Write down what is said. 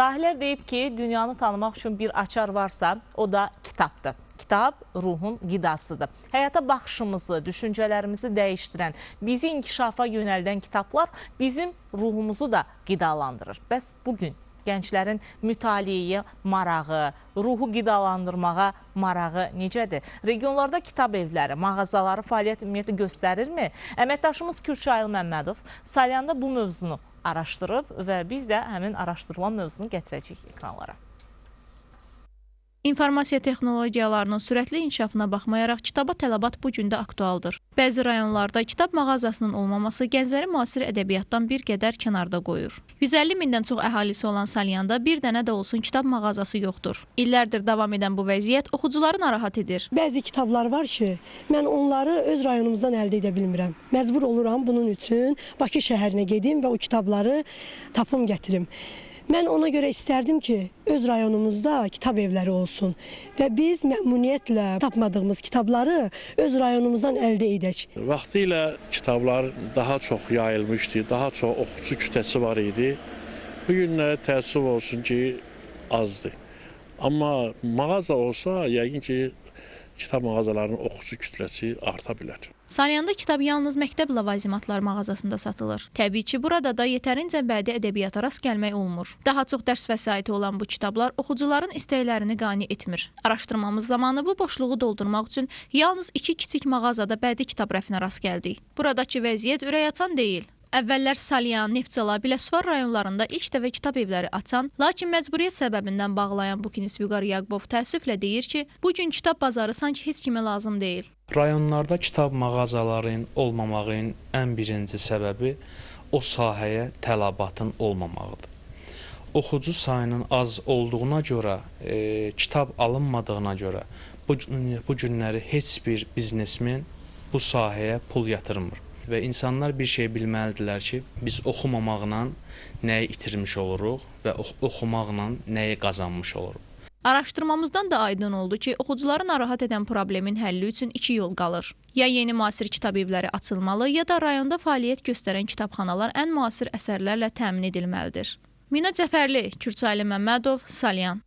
Dahilər deyib ki, dünyanı tanımaq üçün bir açar varsa, o da kitabdır. Kitab ruhun qidasıdır. Həyata baxışımızı, düşüncələrimizi dəyişdirən, bizi inkişafa yönəldən kitablar bizim ruhumuzu da qidalandırır. Bəs bugün gənclərin mütaliəyə marağı, ruhu qidalandırmağa marağı necədir? Regionlarda kitab evləri, mağazaları fəaliyyət ümumiyyətlə göstərirmi? Əməkdaşımız Kürçayıl Məmmədov Salyanda bu mövzunu araşdırıb və biz də həmin araşdırılan mövzunu gətirəcəyik ekranlara. İnformasiya texnologiyalarının sürətli inkişafına baxmayaraq kitaba tələbat bu gün də aktualdır. Bəzi rayonlarda kitab mağazasının olmaması gəncləri müasir ədəbiyyatdan bir qədər kənarda qoyur. 150 mindən çox əhalisi olan Salyanda bir dənə də olsun kitab mağazası yoxdur. İllərdir davam edən bu vəziyyət oxucuları narahat edir. Bəzi kitablar var ki, mən onları öz rayonumuzdan əldə edə bilmirəm. Məcbur oluram bunun üçün Bakı şəhərinə gedim və o kitabları tapım gətirim. Mən ona görə istərdim ki, öz rayonumuzda kitab evləri olsun və biz məmnuniyyətlə tapmadığımız kitabları öz rayonumuzdan əldə edək. Vaxtilə kitablar daha çox yayılmışdı, daha çox oxucu kütləsi var idi. Bu günlərə təəssüf olsun ki, azdır. Amma mağaza olsa, yəqin ki, kitab mağazalarının oxucu kütləsi arta bilər. Salyanda kitab yalnız məktəb ləvazimatlar mağazasında satılır. Təbii ki, burada da yetərincə bədii ədəbiyyata rast gəlmək olmur. Daha çox dərs vəsaiti olan bu kitablar oxucuların istəklərini qane etmir. Araşdırmamız zamanı bu boşluğu doldurmaq üçün yalnız iki kiçik mağazada bədii kitab rəfinə rast gəldik. Buradakı vəziyyət ürəkaçan deyil. Əvvəllər Salyan, Neftçala, Biləsuvar rayonlarında ilk dəfə kitab evləri açan, lakin məcburiyyət səbəbindən bağlayan Bukinis Vüqar Yaqubov təəssüflə deyir ki, bu gün kitab bazarı sanki heç kimə lazım deyil. Rayonlarda kitab mağazaların olmamağının ən birinci səbəbi o sahəyə tələbatın olmamağıdır. Oxucu sayının az olduğuna görə, e, kitab alınmadığına görə bu bu günləri heç bir biznesmen bu sahəyə pul yatırmır və insanlar bir şey bilməlidirlər ki, biz oxumamaqla nəyi itirmiş oluruq və ox oxumaqla nəyi qazanmış oluruq. Araşdırmamızdan da aydın oldu ki, oxucuları narahat edən problemin həlli üçün iki yol qalır. Ya yeni müasir kitab evləri açılmalı, ya da rayonda fəaliyyət göstərən kitabxanalar ən müasir əsərlərlə təmin edilməlidir. Mina Cəfərli, Kürçaylı Məmmədov, Salyan